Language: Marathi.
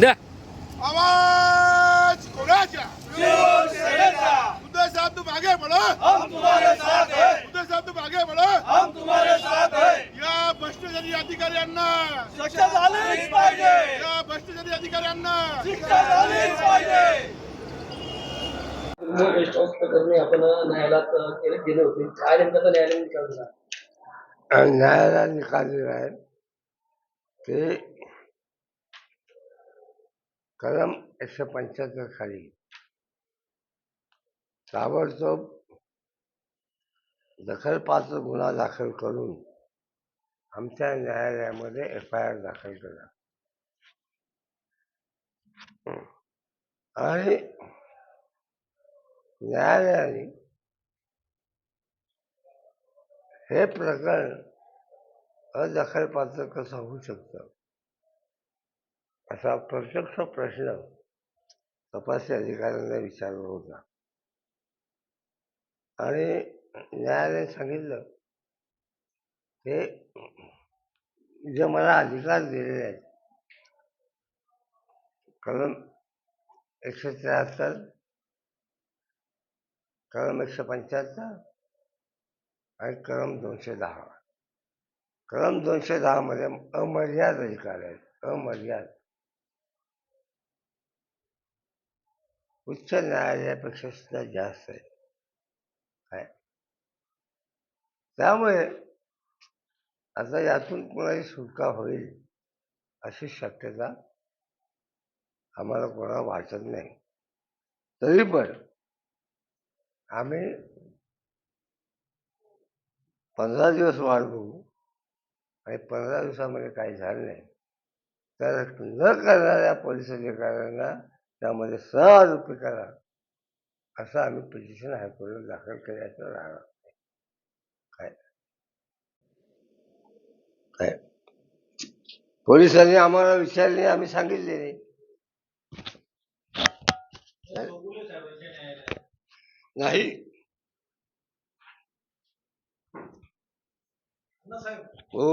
द्या आवाज कोणाचा उदय साहब तुम आगे बढ़ो हम तुम्हारे साथ हैं उदय साहब तुम आगे बढ़ो हम तुम्हारे साथ हैं या भ्रष्टाचारी अधिकाऱ्यांना शिक्षा झालीच पाहिजे या भ्रष्टाचारी अधिकाऱ्यांना शिक्षा झालीच पाहिजे गेस्ट हाऊस प्रकरणी आपण न्यायालयात केले गेले होते काय नेमकं न्यायालयाने निकाल दिला न्यायालयाने निकाल दिला आहे ते कलम एकशे पंच्याहत्तर खाली. ताबडतोब दखलपात्र गुन्हा दाखल करून आमच्या न्यायालयामध्ये एफ आय आर दाखल केला. आणि न्यायालयाने हे प्रकरण अदखलपात्र कसं होऊ शकतं? असा प्रत्यक्ष प्रश्न तपासी अधिकाऱ्यांना विचारला होता. आणि न्यायालयाने सांगितलं हे जे मला अधिकार दिलेले आहेत कलम एकशे त्र्याहत्तर कलम एकशे पंच्याहत्तर आणि कलम दोनशे दहा. कलम दोनशे दहामध्ये अमर्याद अधिकार आहेत अमर्याद. उच्च न्यायालयापेक्षा सुद्धा जास्त आहे. काय? त्यामुळे आता यातून कोणाची सुटका होईल अशी शक्यता आम्हाला कोणाला वाटत नाही. तरी पण आम्ही पंधरा दिवस वाट बघू आणि पंधरा दिवसामध्ये काही झालं नाही. तर न करणाऱ्या पोलीस अधिकाऱ्यांना त्यामध्ये सहज करा. असं आम्ही पिटिशन हायकोर्टात दाखल करायचं राहणार काय? काय? पोलिसांनी आम्हाला विचारले आम्ही सांगितले नाही. नाही. हो.